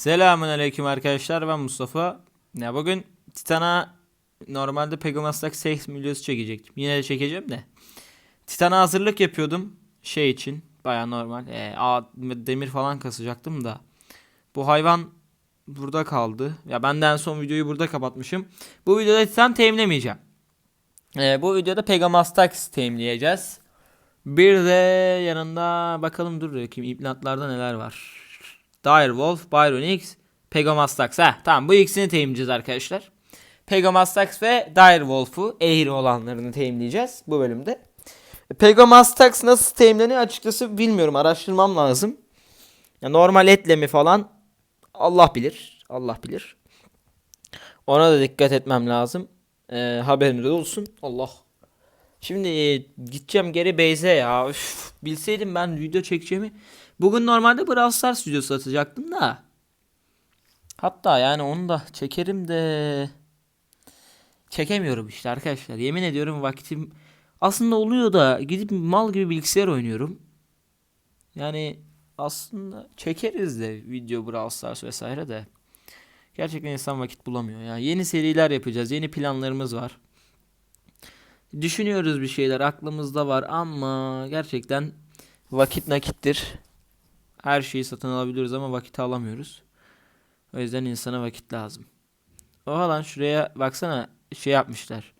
Selamünaleyküm arkadaşlar ben Mustafa. Ya bugün Titan'a normalde Pegasus'taki seks videosu çekecektim. Yine de çekeceğim de. Titan'a hazırlık yapıyordum şey için baya normal. Ee, ağ- demir falan kasacaktım da. Bu hayvan burada kaldı. Ya ben de en son videoyu burada kapatmışım. Bu videoda Titan teminlemeyeceğim. Ee, bu videoda Pegasus teminleyeceğiz. Bir de yanında bakalım dur bakayım implantlarda neler var. Direwolf, Byronix, Pegomastax. Ha tamam bu ikisini teyimleyeceğiz arkadaşlar. Pegomastax ve Direwolf'u eğri olanlarını teyimleyeceğiz bu bölümde. Pegomastax nasıl teyimleniyor açıkçası bilmiyorum. Araştırmam lazım. Ya normal etle mi falan Allah bilir. Allah bilir. Ona da dikkat etmem lazım. Ee, haberiniz olsun. Allah. Şimdi e, gideceğim geri base'e ya. Üf, bilseydim ben video çekeceğimi. Bugün normalde Brawl Stars videosu atacaktım da. Hatta yani onu da çekerim de çekemiyorum işte arkadaşlar. Yemin ediyorum vaktim aslında oluyor da gidip mal gibi bilgisayar oynuyorum. Yani aslında çekeriz de video Brawl Stars vesaire de. Gerçekten insan vakit bulamıyor ya. Yeni seriler yapacağız. Yeni planlarımız var. Düşünüyoruz bir şeyler aklımızda var ama gerçekten vakit nakittir. Her şeyi satın alabiliyoruz ama vakit alamıyoruz. O yüzden insana vakit lazım. Oha lan şuraya baksana şey yapmışlar.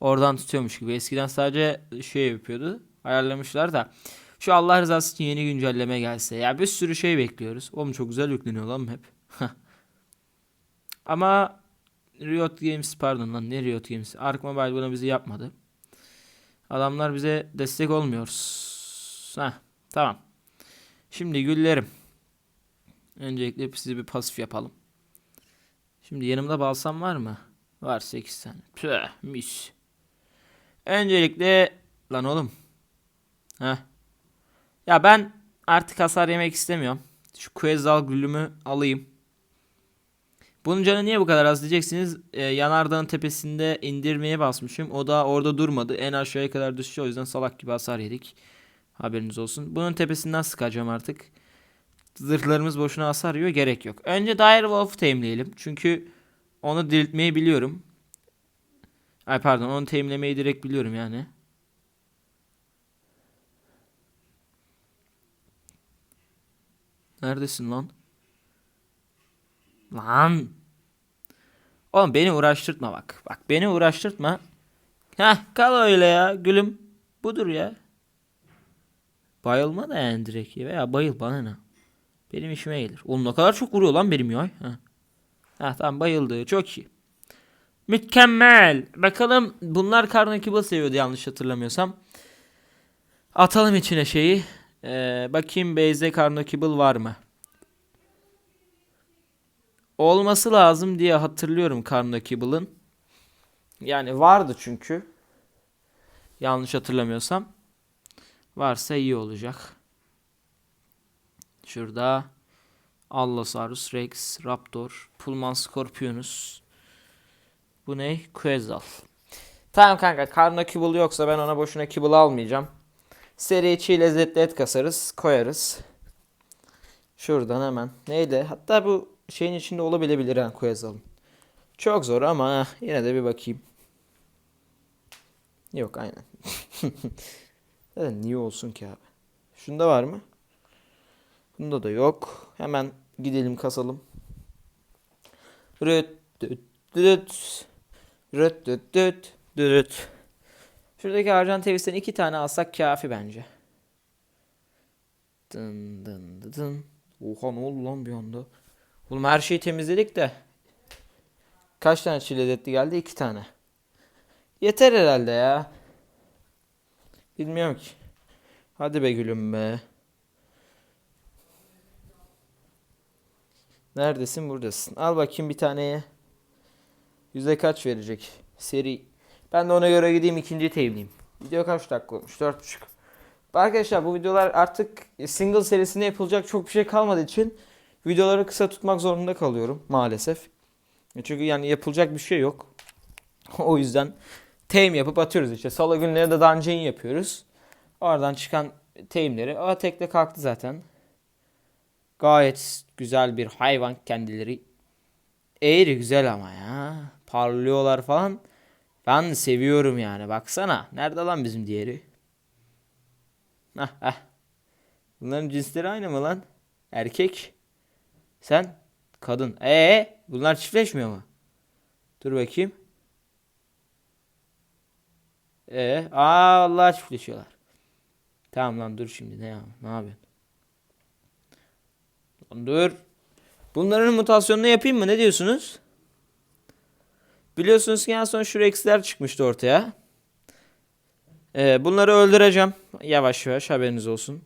Oradan tutuyormuş gibi. Eskiden sadece şey yapıyordu. Ayarlamışlar da. Şu Allah rızası için yeni güncelleme gelse. Ya bir sürü şey bekliyoruz. Oğlum çok güzel yükleniyor lan hep. Ama Riot Games pardon lan ne Riot Games? Ark Mobile buna bizi yapmadı. Adamlar bize destek olmuyor. Heh, tamam. Şimdi güllerim. Öncelikle size bir pasif yapalım. Şimdi yanımda balsam var mı? Var 8 tane. Tüh, mis. Öncelikle lan oğlum. Heh. Ya ben artık hasar yemek istemiyorum. Şu Quetzal gülümü alayım. Bunun canı niye bu kadar az diyeceksiniz. Ee, yanardağın tepesinde indirmeye basmışım. O da orada durmadı. En aşağıya kadar düştü. O yüzden salak gibi hasar yedik. Haberiniz olsun. Bunun tepesinden sıkacağım artık. Zırhlarımız boşuna hasar yiyor. Gerek yok. Önce Direwolf'u temleyelim. Çünkü onu diriltmeyi biliyorum. Ay pardon onu temlemeyi direkt biliyorum yani. Neredesin lan? Lan. Oğlum beni uğraştırtma bak. Bak beni uğraştırtma. Heh kal öyle ya gülüm. Budur ya. Bayılma da yani direkt ya. Veya bayıl bana ne. Benim işime gelir. Oğlum ne kadar çok vuruyor lan benim ya. Heh. Heh tamam bayıldı. Çok iyi. Mükemmel. Bakalım bunlar Carnacable seviyordu yanlış hatırlamıyorsam. Atalım içine şeyi. Ee, bakayım base'de Carnacable var mı? Olması lazım diye hatırlıyorum Carnacable'ın. Yani vardı çünkü. Yanlış hatırlamıyorsam. Varsa iyi olacak. Şurada Allosaurus Rex, Raptor, Pullman Scorpionus. Bu ne? Quetzal. Tamam kanka Carnacable yoksa ben ona boşuna kibble almayacağım. Seri çiğ lezzetli et kasarız, koyarız. Şuradan hemen. Neydi? Hatta bu şeyin içinde olabilebilir ha Quetzal'ın. Çok zor ama yine de bir bakayım. Yok aynen. Zaten niye olsun ki abi? Şunda var mı? Bunda da yok. Hemen gidelim kasalım. Rüt düt düt rüt düt düt düt. Şuradaki harcan tevisten iki tane alsak kafi bence. Dın dın dın. Oha ne oldu lan bir anda? Oğlum her şeyi temizledik de. Kaç tane çile lezzetli geldi? İki tane. Yeter herhalde ya. Bilmiyorum ki. Hadi be gülüm be. Neredesin? Buradasın. Al bakayım bir taneye. Yüzde kaç verecek? Seri. Ben de ona göre gideyim ikinci teyimleyeyim. Video kaç dakika olmuş? Dört buçuk. Arkadaşlar bu videolar artık single serisinde yapılacak çok bir şey kalmadığı için videoları kısa tutmak zorunda kalıyorum maalesef. Çünkü yani yapılacak bir şey yok. o yüzden tame yapıp atıyoruz işte. Salı günleri de dungeon yapıyoruz. Oradan çıkan tame'leri. Aa tekle kalktı zaten. Gayet güzel bir hayvan kendileri. Eğri güzel ama ya. Parlıyorlar falan. Ben seviyorum yani. Baksana. Nerede lan bizim diğeri? Hah hah. Bunların cinsleri aynı mı lan? Erkek. Sen kadın. Ee, bunlar çiftleşmiyor mu? Dur bakayım. Ee, aa Allah çiftleşiyorlar. Tamam lan dur şimdi ne ya? Ne yapıyorsun? Dur. Bunların mutasyonunu yapayım mı? Ne diyorsunuz? Biliyorsunuz ki en son şu Rex'ler çıkmıştı ortaya. Ee, bunları öldüreceğim. Yavaş yavaş haberiniz olsun.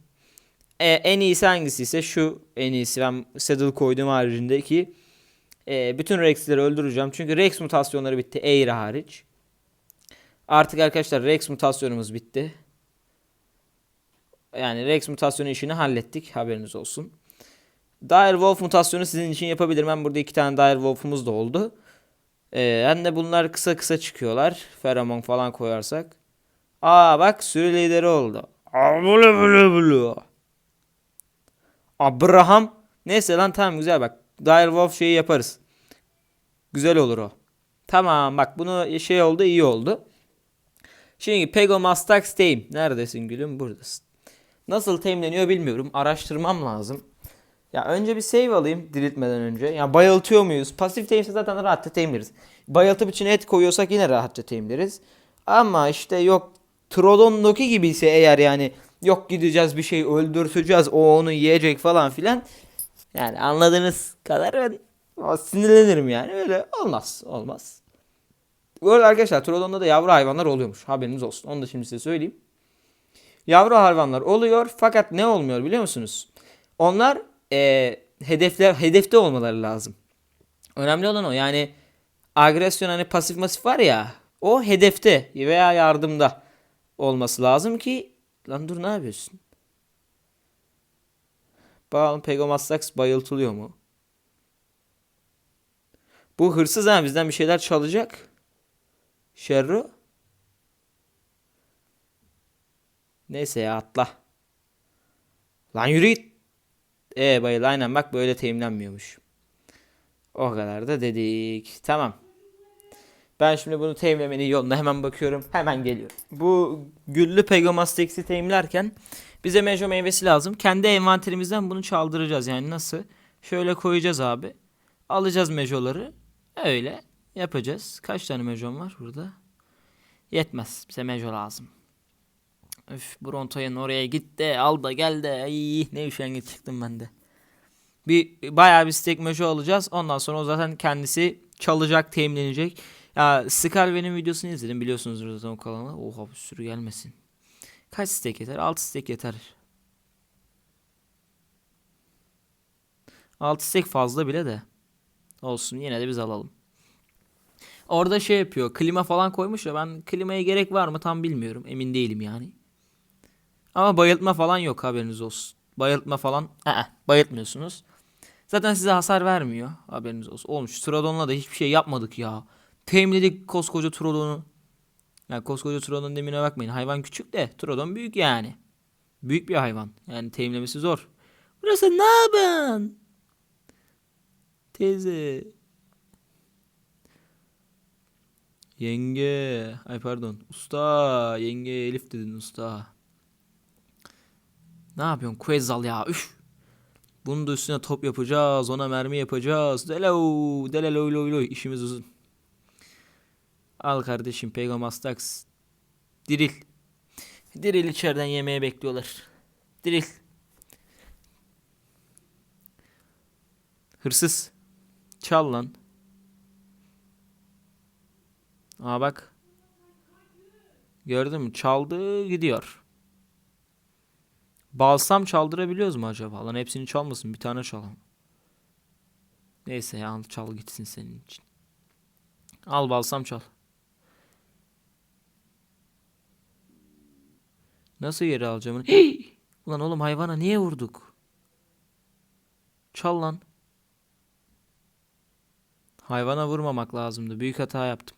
Ee, en iyisi hangisi ise şu en iyisi. Ben saddle koydum haricindeki. Ee, bütün Rex'leri öldüreceğim. Çünkü Rex mutasyonları bitti. Air hariç. Artık arkadaşlar Rex mutasyonumuz bitti. Yani Rex mutasyonu işini hallettik. Haberiniz olsun. Dire Wolf mutasyonu sizin için yapabilirim. Ben burada iki tane Dire Wolf'umuz da oldu. Ee, hem de bunlar kısa kısa çıkıyorlar. Feromon falan koyarsak. Aa bak sürü lideri oldu. Abulu bulu bulu. Abraham. Neyse lan tamam güzel bak. Dire Wolf şeyi yaparız. Güzel olur o. Tamam bak bunu şey oldu iyi oldu. Şimdi Pego Mastax Tame. Neredesin gülüm? Buradasın. Nasıl teamleniyor bilmiyorum. Araştırmam lazım. Ya önce bir save alayım diriltmeden önce. Ya bayıltıyor muyuz? Pasif tame'se zaten rahatça tameleriz. Bayıltıp içine et koyuyorsak yine rahatça tameleriz. Ama işte yok Trodon'daki gibi ise eğer yani yok gideceğiz bir şey öldürteceğiz o onu yiyecek falan filan. Yani anladığınız kadar ben sinirlenirim yani öyle olmaz olmaz. Bu arada arkadaşlar Trodon'da da yavru hayvanlar oluyormuş haberiniz olsun onu da şimdi size söyleyeyim. Yavru hayvanlar oluyor fakat ne olmuyor biliyor musunuz? Onlar e, hedefler hedefte olmaları lazım. Önemli olan o. Yani agresyon hani pasif masif var ya o hedefte veya yardımda olması lazım ki lan dur ne yapıyorsun? Bakalım Pegomastax bayıltılıyor mu? Bu hırsız ha bizden bir şeyler çalacak. Şerro. Neyse ya atla. Lan yürü git. E bayıl aynen bak böyle teminlenmiyormuş. O kadar da dedik. Tamam. Ben şimdi bunu teminlemenin yoluna hemen bakıyorum. Hemen geliyorum. Bu güllü Pegomastex'i teminlerken bize mejo meyvesi lazım. Kendi envanterimizden bunu çaldıracağız. Yani nasıl? Şöyle koyacağız abi. Alacağız mejoları. Öyle yapacağız. Kaç tane mejon var burada? Yetmez. Bize mejo lazım. Üf Bronto'ya oraya git de al da gel de. Ay ne üşengeç çıktım ben de. Bir bayağı bir stack meşo alacağız. Ondan sonra o zaten kendisi çalacak, teminlenecek. Ya Scarve'nin videosunu izledim biliyorsunuz zaten o kanalı. Oha bir sürü gelmesin. Kaç stack yeter? 6 stack yeter. 6 stack fazla bile de. Olsun yine de biz alalım. Orada şey yapıyor. Klima falan koymuş ya ben klimaya gerek var mı tam bilmiyorum. Emin değilim yani. Ama bayıltma falan yok haberiniz olsun. Bayıltma falan ee, bayıltmıyorsunuz. Zaten size hasar vermiyor haberiniz olsun. Olmuş Trodon'la da hiçbir şey yapmadık ya. Temledik koskoca Trodon'u. Yani koskoca Trodon demine bakmayın. Hayvan küçük de Trodon büyük yani. Büyük bir hayvan. Yani temlemesi zor. Burası ne yapın? Teyze. Yenge. Ay pardon. Usta. Yenge Elif dedin usta. Ne yapıyorsun Quetzal ya? Üf. Bunun da üstüne top yapacağız. Ona mermi yapacağız. Delo. Delelo loy loy. İşimiz uzun. Al kardeşim Pegomastax. Diril. Diril içeriden yemeğe bekliyorlar. Diril. Hırsız. Çal lan. Aa bak. Gördün mü? Çaldı gidiyor. Balsam çaldırabiliyoruz mu acaba? Lan hepsini çalmasın. Bir tane çalalım. Neyse ya çal gitsin senin için. Al balsam çal. Nasıl geri alacağım? Hey! Ulan oğlum hayvana niye vurduk? Çal lan. Hayvana vurmamak lazımdı. Büyük hata yaptım.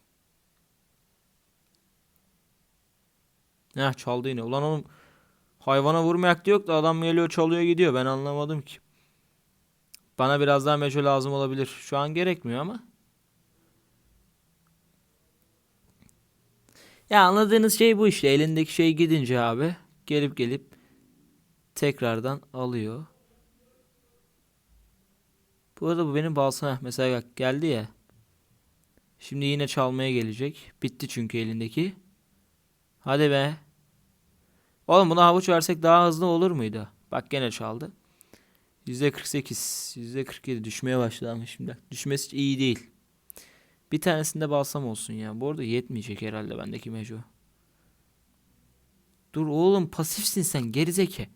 Ne çaldı yine. Ulan oğlum Hayvana vurmayak diyor da adam geliyor çalıyor gidiyor. Ben anlamadım ki. Bana biraz daha meco lazım olabilir. Şu an gerekmiyor ama. Ya anladığınız şey bu işte. Elindeki şey gidince abi gelip gelip tekrardan alıyor. Bu arada bu benim balsam. Heh, Mesela bak geldi ya. Şimdi yine çalmaya gelecek. Bitti çünkü elindeki. Hadi be. Oğlum buna havuç versek daha hızlı olur muydu? Bak gene çaldı. %48, %47 düşmeye başladı ama şimdi. Düşmesi iyi değil. Bir tanesinde balsam olsun ya. Bu arada yetmeyecek herhalde bendeki meco. Dur oğlum pasifsin sen gerizeke.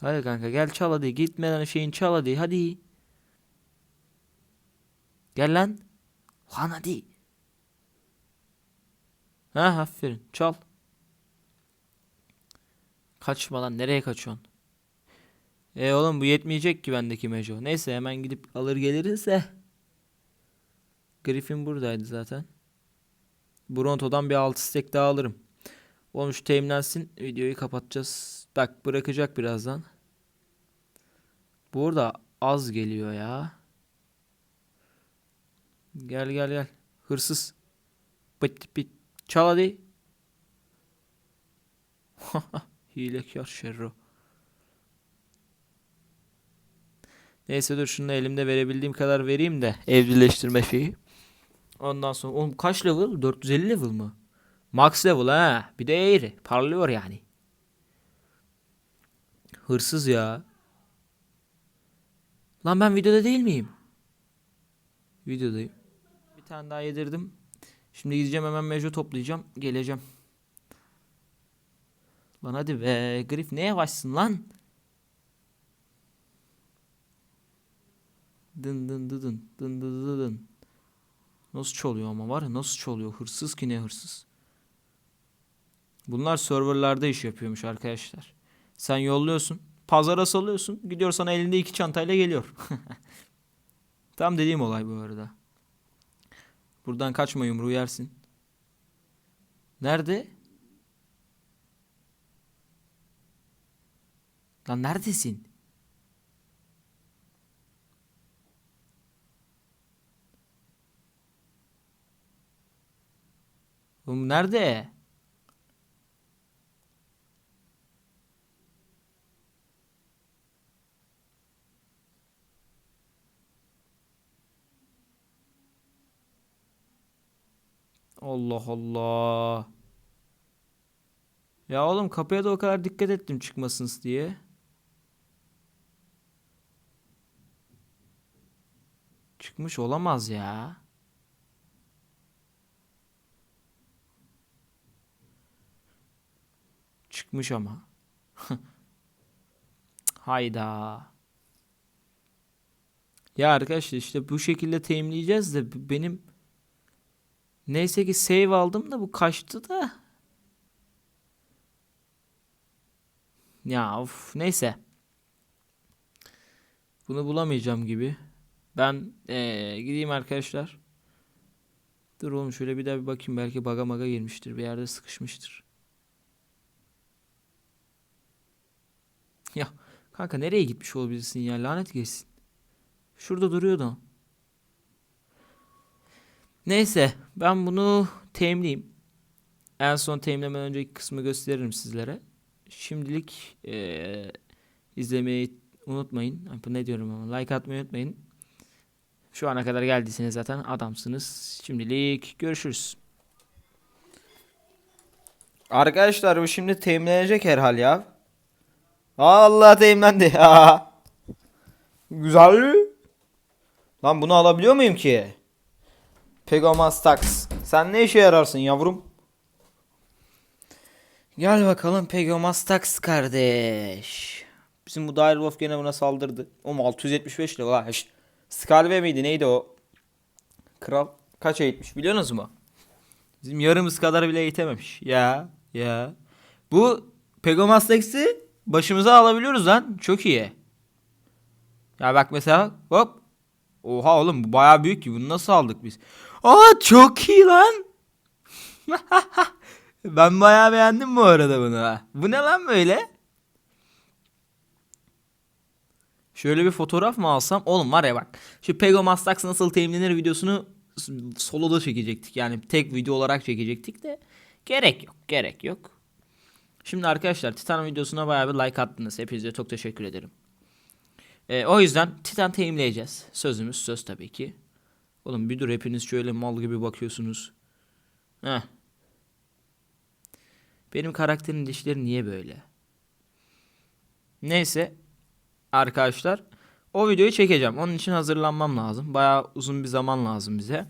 Hadi kanka gel çal hadi. Gitmeden şeyin çal hadi. Hadi. Gel lan. Lan hadi. Ha aferin. Çal. Kaçma lan. Nereye kaçıyorsun? E oğlum bu yetmeyecek ki bendeki meco. Neyse hemen gidip alır geliriz de. Griffin buradaydı zaten. Bronto'dan bir 6 stack daha alırım. Oğlum şu teminlensin. Videoyu kapatacağız. Bak bırakacak birazdan. Bu arada az geliyor ya. Gel gel gel. Hırsız. Bit bit. Çal hadi. Hilekar şerro. Neyse dur şunu elimde verebildiğim kadar vereyim de evcilleştirme şeyi. Ondan sonra oğlum kaç level? 450 level mı? Max level ha. Bir de eğri. Parlıyor yani. Hırsız ya. Lan ben videoda değil miyim? Videodayım. Tane daha yedirdim. Şimdi gideceğim hemen mejo toplayacağım. Geleceğim. Lan hadi be. Grif ne yavaşsın lan? Dın dın dı dın dın dı dı dın. Nasıl çalıyor ama var ya nasıl çalıyor? Hırsız ki ne hırsız. Bunlar serverlarda iş yapıyormuş arkadaşlar. Sen yolluyorsun. Pazara salıyorsun. Gidiyor sana elinde iki çantayla geliyor. Tam dediğim olay bu arada. Buradan kaçma yumruğu yersin. Nerede? Lan neredesin? Oğlum nerede? Allah Allah. Ya oğlum kapıya da o kadar dikkat ettim çıkmasınız diye. Çıkmış olamaz ya. Çıkmış ama. Hayda. Ya arkadaşlar işte bu şekilde teyimleyeceğiz de benim neyse ki save aldım da bu kaçtı da. Ya of neyse. Bunu bulamayacağım gibi. Ben eee, gideyim arkadaşlar. Dur oğlum şöyle bir daha bir bakayım belki baga maga girmiştir bir yerde sıkışmıştır. Ya kanka nereye gitmiş olabilirsin ya lanet geçsin. Şurada duruyordu. Neyse ben bunu teminleyeyim. En son teminlemeden önceki kısmı gösteririm sizlere. Şimdilik eee, izlemeyi unutmayın. Ne diyorum ama like atmayı unutmayın. Şu ana kadar geldiyseniz zaten adamsınız. Şimdilik görüşürüz. Arkadaşlar bu şimdi teminlenecek herhal ya. Allah teminlendi ya. Güzel. Lan bunu alabiliyor muyum ki? Pegomas Tax. Sen ne işe yararsın yavrum? Gel bakalım Pegomas Tax kardeş. Bizim bu Direwolf gene buna saldırdı. O 675 level ha. şşt. Skalve miydi neydi o? Kral kaç eğitmiş biliyorsunuz mu? Bizim yarımız kadar bile eğitememiş. Ya ya. Bu Pegomas Tax'i başımıza alabiliyoruz lan. Çok iyi. Ya bak mesela hop. Oha oğlum bu bayağı büyük ki. Bunu nasıl aldık biz? Aa çok iyi lan. Ben bayağı beğendim bu arada bunu. Bu ne lan böyle? Şöyle bir fotoğraf mı alsam? Oğlum var ya bak. Şu Pego Mastax nasıl teminlenir videosunu soloda çekecektik. Yani tek video olarak çekecektik de. Gerek yok. Gerek yok. Şimdi arkadaşlar Titan videosuna bayağı bir like attınız. Hepinize çok teşekkür ederim. Ee, o yüzden Titan teminleyeceğiz. Sözümüz söz tabii ki. Oğlum bir dur hepiniz şöyle mal gibi bakıyorsunuz. Heh. Benim karakterin dişleri niye böyle? Neyse arkadaşlar o videoyu çekeceğim. Onun için hazırlanmam lazım. Bayağı uzun bir zaman lazım bize.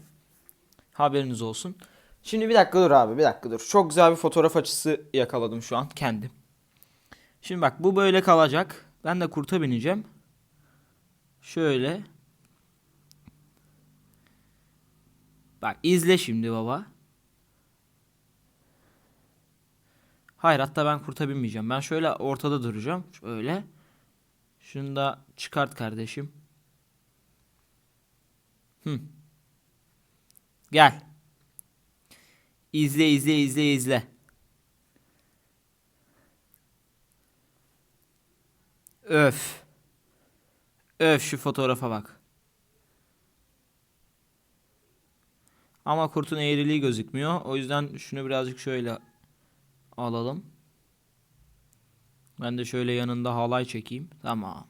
Haberiniz olsun. Şimdi bir dakika dur abi bir dakika dur. Çok güzel bir fotoğraf açısı yakaladım şu an kendim. Şimdi bak bu böyle kalacak. Ben de kurta bineceğim. Şöyle. Bak izle şimdi baba. Hayır hatta ben kurta binmeyeceğim. Ben şöyle ortada duracağım. Şöyle. Şunu da çıkart kardeşim. Hı. Gel. İzle izle izle izle. Öf. Öf şu fotoğrafa bak. Ama kurtun eğriliği gözükmüyor. O yüzden şunu birazcık şöyle alalım. Ben de şöyle yanında halay çekeyim. Tamam.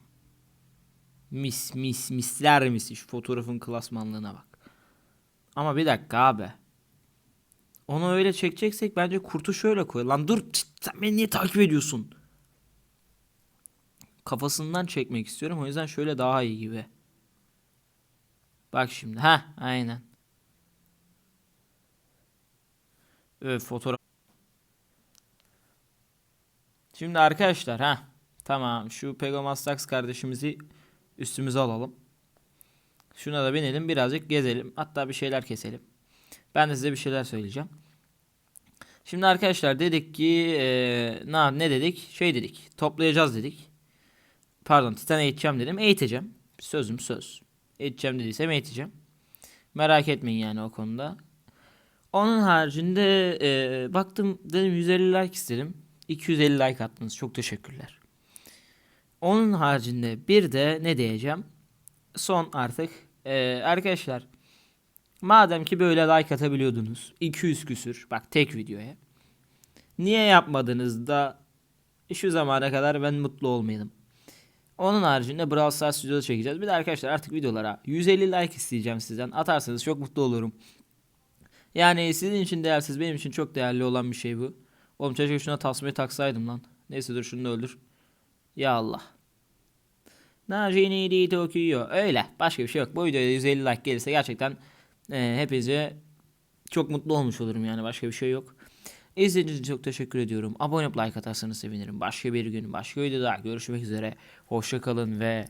Mis mis misler mis. Şu fotoğrafın klasmanlığına bak. Ama bir dakika abi. Onu öyle çekeceksek bence kurtu şöyle koy. Lan dur sen beni niye takip ediyorsun? Kafasından çekmek istiyorum. O yüzden şöyle daha iyi gibi. Bak şimdi. Ha, aynen. Evet fotoğraf. Şimdi arkadaşlar ha tamam şu Pegomastax kardeşimizi üstümüze alalım. Şuna da binelim birazcık gezelim. Hatta bir şeyler keselim. Ben de size bir şeyler söyleyeceğim. Şimdi arkadaşlar dedik ki eee, ne, ne dedik? Şey dedik. Toplayacağız dedik. Pardon Titan eğiteceğim dedim. Eğiteceğim. Sözüm söz. Eğiteceğim dediysem eğiteceğim. Merak etmeyin yani o konuda. Onun haricinde eee, baktım dedim 150 like istedim. 250 like attınız. Çok teşekkürler. Onun haricinde bir de ne diyeceğim? Son artık. Eee, arkadaşlar madem ki böyle like atabiliyordunuz. 200 küsür. Bak tek videoya. Niye yapmadınız da şu zamana kadar ben mutlu olmayalım. Onun haricinde Brawl Stars videoda çekeceğiz. Bir de arkadaşlar artık videolara 150 like isteyeceğim sizden. Atarsanız çok mutlu olurum. Yani sizin için değersiz benim için çok değerli olan bir şey bu. Oğlum keşke şuna tasmayı taksaydım lan. Neyse dur şunu da öldür. Ya Allah. Najini okuyor. Öyle. Başka bir şey yok. Bu videoya 150 like gelirse gerçekten e, hepinize çok mutlu olmuş olurum yani. Başka bir şey yok. İzlediğiniz için çok teşekkür ediyorum. Abone olup like atarsanız sevinirim. Başka bir gün, başka videoda görüşmek üzere. Hoşça kalın ve